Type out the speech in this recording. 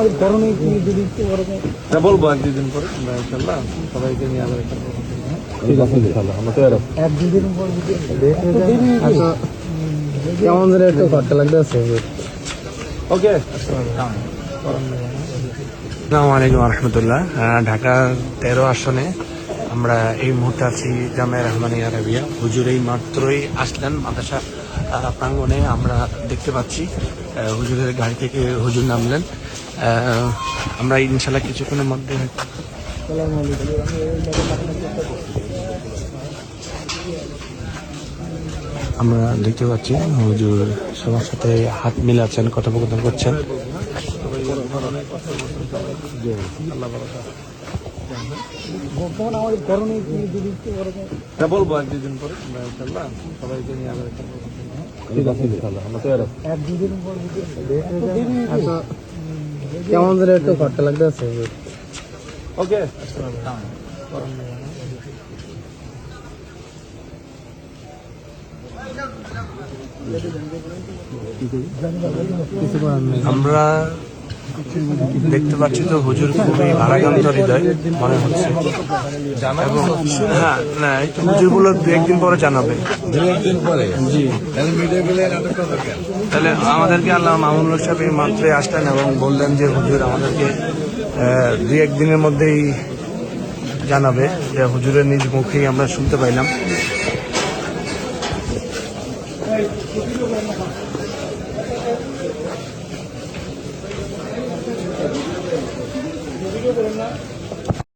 আমাদের করণীয় কি যদি একটু বড় বলব এক দুদিন পরে ইনশাল্লাহ সবাইকে নিয়ে আবার একটা প্রোগ্রাম করব, হ্যাঁ? ঠিক আছে আমরা এক দুদিন পর আচ্ছা, কেমন ধরে একটু খরচা লাগতেছে ওকে। আসসালামু আলাইকুম রহমতুল্লাহ ঢাকা তেরো আসনে আমরা এই মুহূর্তে আছি জামায় রহমানিয়া আরাবিয়া হুজুর এই মাত্রই আসলেন মাদ্রাসা প্রাঙ্গণে আমরা দেখতে পাচ্ছি হুজুরের গাড়ি থেকে হুজুর নামলেন। আমরা ইনশাল্লাহ কিছুক্ষণের মধ্যে আমরা দেখতে পাচ্ছি হুজুর সবার সাথে হাত মিলাচ্ছেন, কথোপকথন করছেন। বর্তমানে আমাদের করণীয় কি যদি এটা বলব এক দুদিন পরে আমরা ইনশাল্লাহ সবাইকে নিয়ে আবার একটা প্রোগ্রাম করব? ঠিক আছে ইনশাআল্লাহ আমরা তৈরি আছি। এক দুদিন পর যদি একটা date যায়, আচ্ছা কেমন ধরে একটু খরচা লাগতেছে ওকে। আমরা দেখতে পাচ্ছি তো হুজুর খুবই ভারাক্রান্ত হৃদয় মনে হচ্ছে। এবং হ্যাঁ না এই তো হুজুরগুলো দু একদিন পরে জানাবে। তাহলে আমাদেরকে আল্লাহ মামুনুল সাহেব এই মাত্রই আসলেন এবং বললেন যে হুজুর আমাদেরকে দুই একদিনের মধ্যেই জানাবে যে হুজুরের নিজ মুখেই আমরা শুনতে পাইলাম। 这个人呢